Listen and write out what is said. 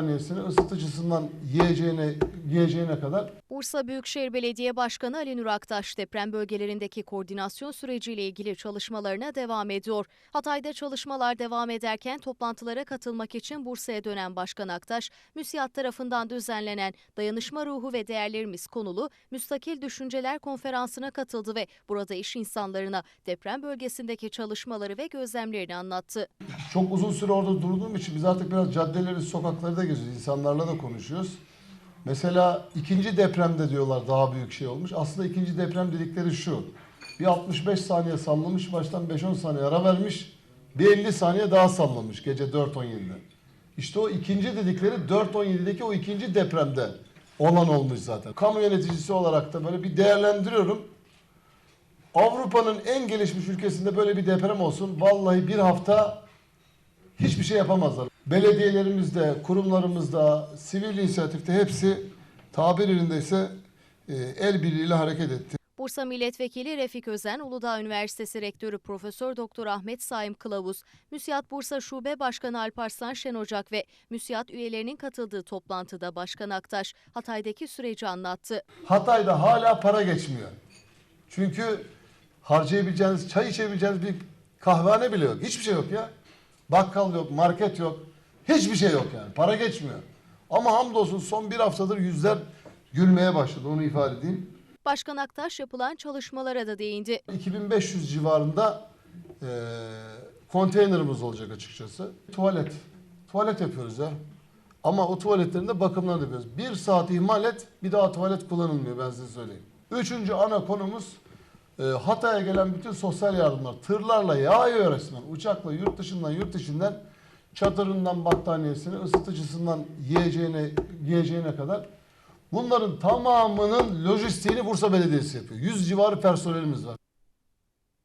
saniyesini ısıtıcısından yiyeceğine, yiyeceğine kadar Bursa Büyükşehir Belediye Başkanı Ali Nur Aktaş deprem bölgelerindeki koordinasyon süreciyle ilgili çalışmalarına devam ediyor. Hatay'da çalışmalar devam ederken toplantılara katılmak için Bursa'ya dönen Başkan Aktaş, MÜSİAD tarafından düzenlenen Dayanışma Ruhu ve Değerlerimiz konulu Müstakil Düşünceler Konferansı'na katıldı ve burada iş insanlarına deprem bölgesindeki çalışmaları ve gözlemlerini anlattı. çok uzun süre orada durduğum için biz artık biraz caddeleri, sokakları da geziyoruz. İnsanlarla da konuşuyoruz. Mesela ikinci depremde diyorlar daha büyük şey olmuş. Aslında ikinci deprem dedikleri şu. Bir 65 saniye sallamış, baştan 5-10 saniye ara vermiş. Bir 50 saniye daha sallamış gece 4.17'de. İşte o ikinci dedikleri 4.17'deki o ikinci depremde olan olmuş zaten. Kamu yöneticisi olarak da böyle bir değerlendiriyorum. Avrupa'nın en gelişmiş ülkesinde böyle bir deprem olsun. Vallahi bir hafta hiçbir şey yapamazlar. Belediyelerimizde, kurumlarımızda, sivil inisiyatifte hepsi tabir yerindeyse e, el birliğiyle hareket etti. Bursa Milletvekili Refik Özen, Uludağ Üniversitesi Rektörü Profesör Doktor Ahmet Saim Kılavuz, MÜSİAD Bursa Şube Başkanı Alparslan Şen Ocak ve MÜSİAD üyelerinin katıldığı toplantıda Başkan Aktaş Hatay'daki süreci anlattı. Hatay'da hala para geçmiyor. Çünkü harcayabileceğiniz, çay içebileceğiniz bir kahvehane bile yok. Hiçbir şey yok ya. Bakkal yok, market yok. Hiçbir şey yok yani. Para geçmiyor. Ama hamdolsun son bir haftadır yüzler gülmeye başladı. Onu ifade edeyim. Başkan Aktaş yapılan çalışmalara da değindi. 2500 civarında eee konteynerimiz olacak açıkçası. Tuvalet. Tuvalet yapıyoruz ya. Ama o tuvaletlerin de bakımlarını yapıyoruz. Bir saat ihmal et bir daha tuvalet kullanılmıyor ben size söyleyeyim. Üçüncü ana konumuz eee, Hatay'a gelen bütün sosyal yardımlar tırlarla yağıyor resmen. Uçakla yurt dışından yurt içinden çadırından battaniyesine, ısıtıcısından yiyeceğine, yiyeceğine kadar Bunların tamamının lojistiğini Bursa Belediyesi yapıyor. 100 civarı personelimiz var.